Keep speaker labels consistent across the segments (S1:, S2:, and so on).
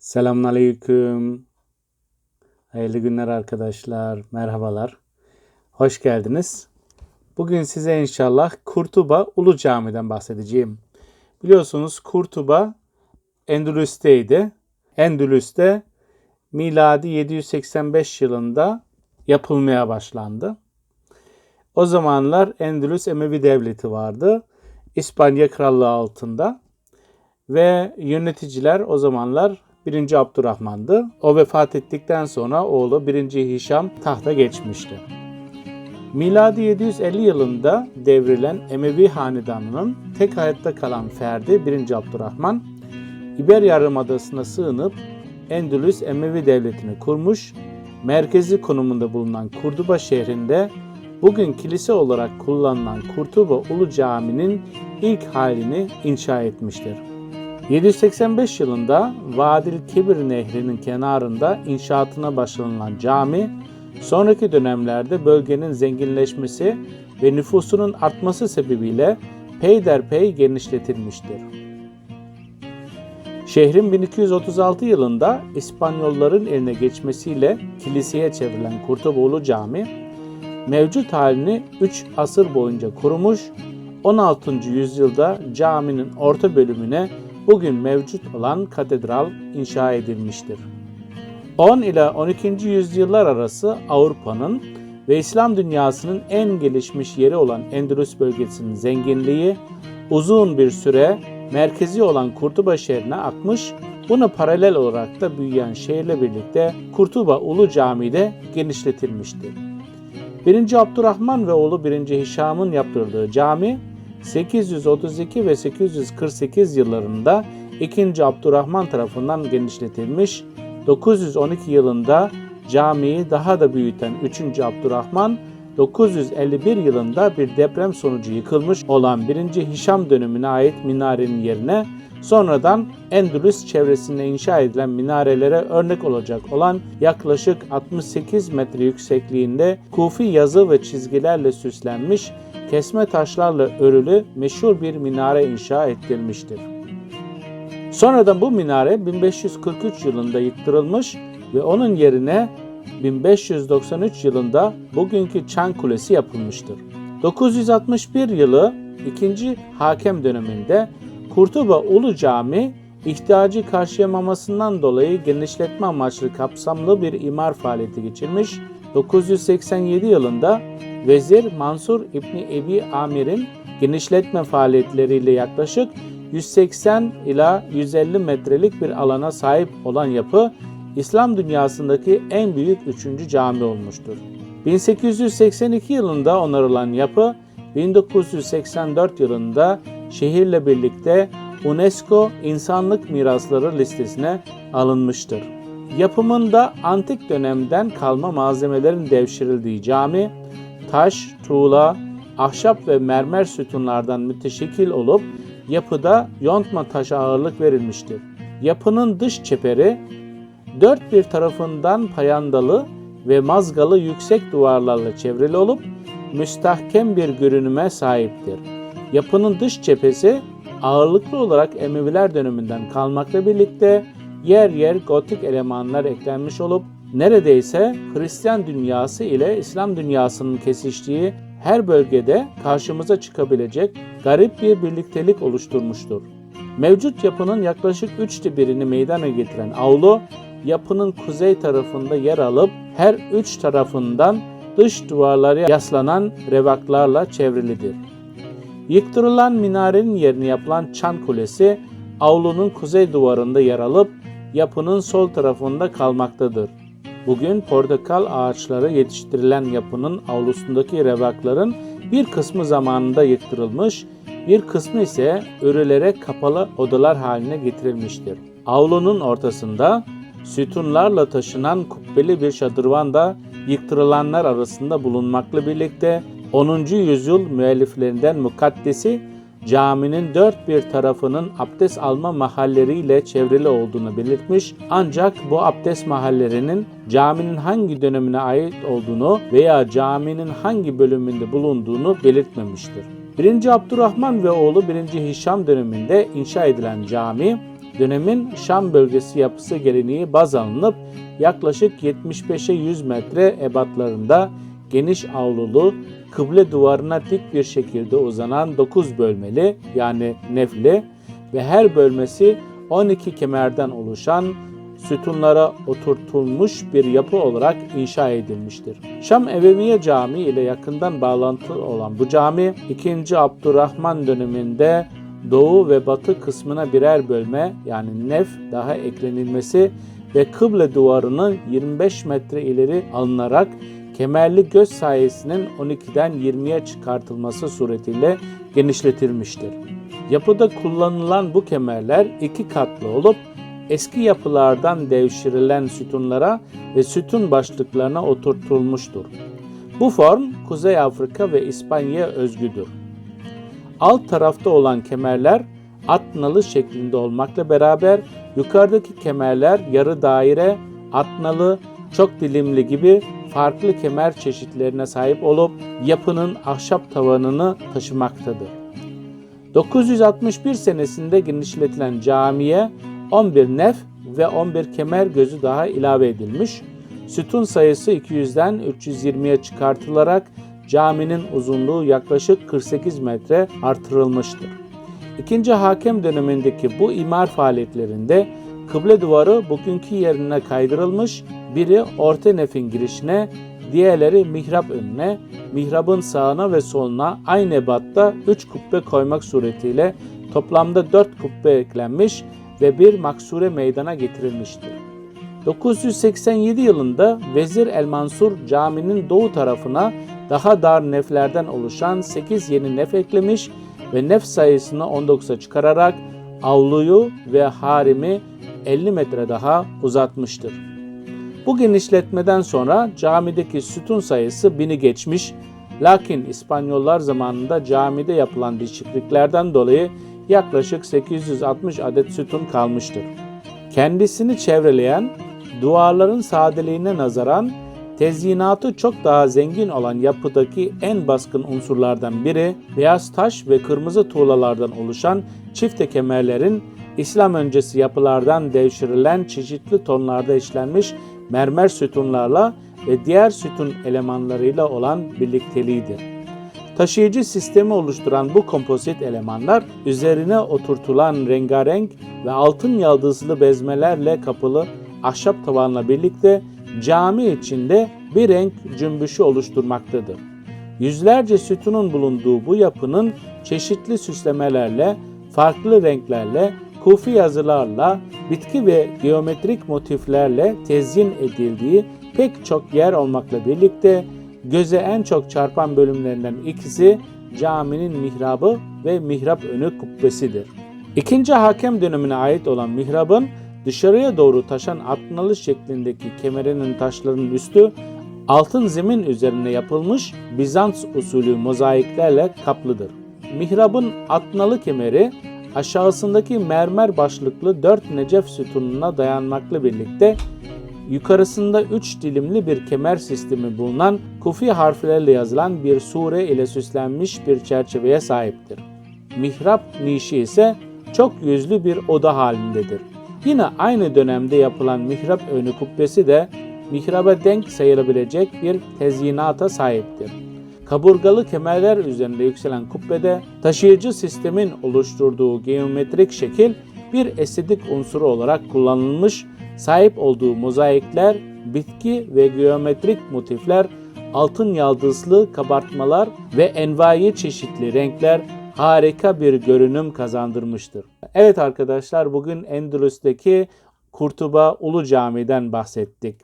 S1: Selamünaleyküm. Hayırlı günler arkadaşlar. Merhabalar. Hoş geldiniz. Bugün size inşallah Kurtuba Ulu Cami'den bahsedeceğim. Biliyorsunuz Kurtuba Endülüs'teydi. Endülüs'te miladi 785 yılında yapılmaya başlandı. O zamanlar Endülüs Emevi Devleti vardı. İspanya Krallığı altında ve yöneticiler o zamanlar 1. Abdurrahman'dı. O vefat ettikten sonra oğlu 1. Hişam tahta geçmişti. Miladi 750 yılında devrilen Emevi hanedanının tek hayatta kalan ferdi 1. Abdurrahman, İber Yarımadası'na sığınıp Endülüs Emevi Devleti'ni kurmuş, merkezi konumunda bulunan Kurduba şehrinde bugün kilise olarak kullanılan Kurtuba Ulu Cami'nin ilk halini inşa etmiştir. 785 yılında Vadil Kebir Nehri'nin kenarında inşaatına başlanılan cami, sonraki dönemlerde bölgenin zenginleşmesi ve nüfusunun artması sebebiyle peyderpey genişletilmiştir. Şehrin 1236 yılında İspanyolların eline geçmesiyle kiliseye çevrilen Kurtoboğlu Cami, mevcut halini 3 asır boyunca korumuş, 16. yüzyılda caminin orta bölümüne bugün mevcut olan katedral inşa edilmiştir. 10 ila 12. yüzyıllar arası Avrupa'nın ve İslam dünyasının en gelişmiş yeri olan Endülüs bölgesinin zenginliği uzun bir süre merkezi olan Kurtuba şehrine akmış, buna paralel olarak da büyüyen şehirle birlikte Kurtuba Ulu Camii de genişletilmiştir. 1. Abdurrahman ve oğlu 1. Hişam'ın yaptırdığı cami 832 ve 848 yıllarında 2. Abdurrahman tarafından genişletilmiş, 912 yılında camiyi daha da büyüten 3. Abdurrahman, 951 yılında bir deprem sonucu yıkılmış olan 1. Hişam dönemine ait minarenin yerine sonradan Endülüs çevresinde inşa edilen minarelere örnek olacak olan yaklaşık 68 metre yüksekliğinde kufi yazı ve çizgilerle süslenmiş kesme taşlarla örülü meşhur bir minare inşa ettirilmiştir. Sonradan bu minare 1543 yılında yıktırılmış ve onun yerine 1593 yılında bugünkü Çan Kulesi yapılmıştır. 961 yılı 2. Hakem döneminde Kurtuba Ulu Cami ihtiyacı karşıyamamasından dolayı genişletme amaçlı kapsamlı bir imar faaliyeti geçirmiş. 987 yılında Vezir Mansur İbni Ebi Amir'in genişletme faaliyetleriyle yaklaşık 180 ila 150 metrelik bir alana sahip olan yapı İslam dünyasındaki en büyük üçüncü cami olmuştur. 1882 yılında onarılan yapı 1984 yılında şehirle birlikte UNESCO İnsanlık Mirasları listesine alınmıştır. Yapımında antik dönemden kalma malzemelerin devşirildiği cami, taş, tuğla, ahşap ve mermer sütunlardan müteşekkil olup yapıda yontma taşı ağırlık verilmiştir. Yapının dış çeperi dört bir tarafından payandalı ve mazgalı yüksek duvarlarla çevrili olup müstahkem bir görünüme sahiptir. Yapının dış cephesi ağırlıklı olarak Emeviler döneminden kalmakla birlikte yer yer gotik elemanlar eklenmiş olup neredeyse Hristiyan dünyası ile İslam dünyasının kesiştiği her bölgede karşımıza çıkabilecek garip bir birliktelik oluşturmuştur. Mevcut yapının yaklaşık üçte birini meydana getiren avlu, yapının kuzey tarafında yer alıp her üç tarafından dış duvarlara yaslanan revaklarla çevrilidir. Yıktırılan minarenin yerine yapılan çan kulesi avlunun kuzey duvarında yer alıp yapının sol tarafında kalmaktadır. Bugün portakal ağaçları yetiştirilen yapının avlusundaki revakların bir kısmı zamanında yıktırılmış, bir kısmı ise örülere kapalı odalar haline getirilmiştir. Avlunun ortasında sütunlarla taşınan kubbeli bir şadırvan da yıktırılanlar arasında bulunmakla birlikte 10. yüzyıl müelliflerinden mukaddesi caminin dört bir tarafının abdest alma mahalleriyle çevrili olduğunu belirtmiş ancak bu abdest mahallerinin caminin hangi dönemine ait olduğunu veya caminin hangi bölümünde bulunduğunu belirtmemiştir. 1. Abdurrahman ve oğlu 1. Hişam döneminde inşa edilen cami Dönemin Şam bölgesi yapısı geleneği baz alınıp yaklaşık 75'e 100 metre ebatlarında geniş avlulu, kıble duvarına dik bir şekilde uzanan 9 bölmeli yani nefli ve her bölmesi 12 kemerden oluşan sütunlara oturtulmuş bir yapı olarak inşa edilmiştir. Şam Emeviye Camii ile yakından bağlantılı olan bu cami 2. Abdurrahman döneminde doğu ve batı kısmına birer bölme yani nef daha eklenilmesi ve kıble duvarının 25 metre ileri alınarak kemerli göz sayesinin 12'den 20'ye çıkartılması suretiyle genişletilmiştir. Yapıda kullanılan bu kemerler iki katlı olup eski yapılardan devşirilen sütunlara ve sütun başlıklarına oturtulmuştur. Bu form Kuzey Afrika ve İspanya'ya özgüdür. Alt tarafta olan kemerler at nalı şeklinde olmakla beraber yukarıdaki kemerler yarı daire, at nalı, çok dilimli gibi farklı kemer çeşitlerine sahip olup yapının ahşap tavanını taşımaktadır. 961 senesinde genişletilen camiye 11 nef ve 11 kemer gözü daha ilave edilmiş. Sütun sayısı 200'den 320'ye çıkartılarak caminin uzunluğu yaklaşık 48 metre artırılmıştır. İkinci hakem dönemindeki bu imar faaliyetlerinde kıble duvarı bugünkü yerine kaydırılmış, biri orta nefin girişine, diğerleri mihrap önüne, mihrabın sağına ve soluna aynı ebatta 3 kubbe koymak suretiyle toplamda 4 kubbe eklenmiş ve bir maksure meydana getirilmiştir. 987 yılında Vezir El Mansur caminin doğu tarafına daha dar neflerden oluşan 8 yeni nef eklemiş ve nef sayısını 19'a çıkararak avluyu ve harimi 50 metre daha uzatmıştır. Bu genişletmeden sonra camideki sütun sayısı 1000'i geçmiş lakin İspanyollar zamanında camide yapılan değişikliklerden dolayı yaklaşık 860 adet sütun kalmıştır. Kendisini çevreleyen, duvarların sadeliğine nazaran tezyinatı çok daha zengin olan yapıdaki en baskın unsurlardan biri beyaz taş ve kırmızı tuğlalardan oluşan çifte kemerlerin İslam öncesi yapılardan devşirilen çeşitli tonlarda işlenmiş mermer sütunlarla ve diğer sütun elemanlarıyla olan birlikteliğidir. Taşıyıcı sistemi oluşturan bu kompozit elemanlar üzerine oturtulan rengarenk ve altın yaldızlı bezmelerle kapılı ahşap tavanla birlikte cami içinde bir renk cümbüşü oluşturmaktadır. Yüzlerce sütunun bulunduğu bu yapının çeşitli süslemelerle, farklı renklerle, kufi yazılarla, bitki ve geometrik motiflerle tezyin edildiği pek çok yer olmakla birlikte göze en çok çarpan bölümlerinden ikisi caminin mihrabı ve mihrap önü kubbesidir. İkinci hakem dönemine ait olan mihrabın dışarıya doğru taşan atnalı şeklindeki kemerinin taşlarının üstü altın zemin üzerine yapılmış Bizans usulü mozaiklerle kaplıdır. Mihrabın atnalı kemeri aşağısındaki mermer başlıklı dört necef sütununa dayanmakla birlikte yukarısında üç dilimli bir kemer sistemi bulunan kufi harflerle yazılan bir sure ile süslenmiş bir çerçeveye sahiptir. Mihrap nişi ise çok yüzlü bir oda halindedir. Yine aynı dönemde yapılan mihrap önü kubbesi de mihraba denk sayılabilecek bir tezyinata sahiptir. Kaburgalı kemerler üzerinde yükselen kubbede taşıyıcı sistemin oluşturduğu geometrik şekil bir estetik unsuru olarak kullanılmış, sahip olduğu mozaikler, bitki ve geometrik motifler, altın yaldızlı kabartmalar ve envai çeşitli renkler harika bir görünüm kazandırmıştır. Evet arkadaşlar bugün Endülüs'teki Kurtuba Ulu Cami'den bahsettik.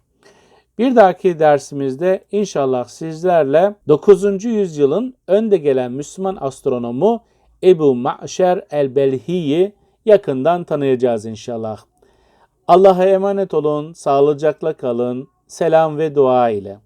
S1: Bir dahaki dersimizde inşallah sizlerle 9. yüzyılın önde gelen Müslüman astronomu Ebu Ma'şer el-Belhi'yi yakından tanıyacağız inşallah. Allah'a emanet olun, sağlıcakla kalın, selam ve dua ile.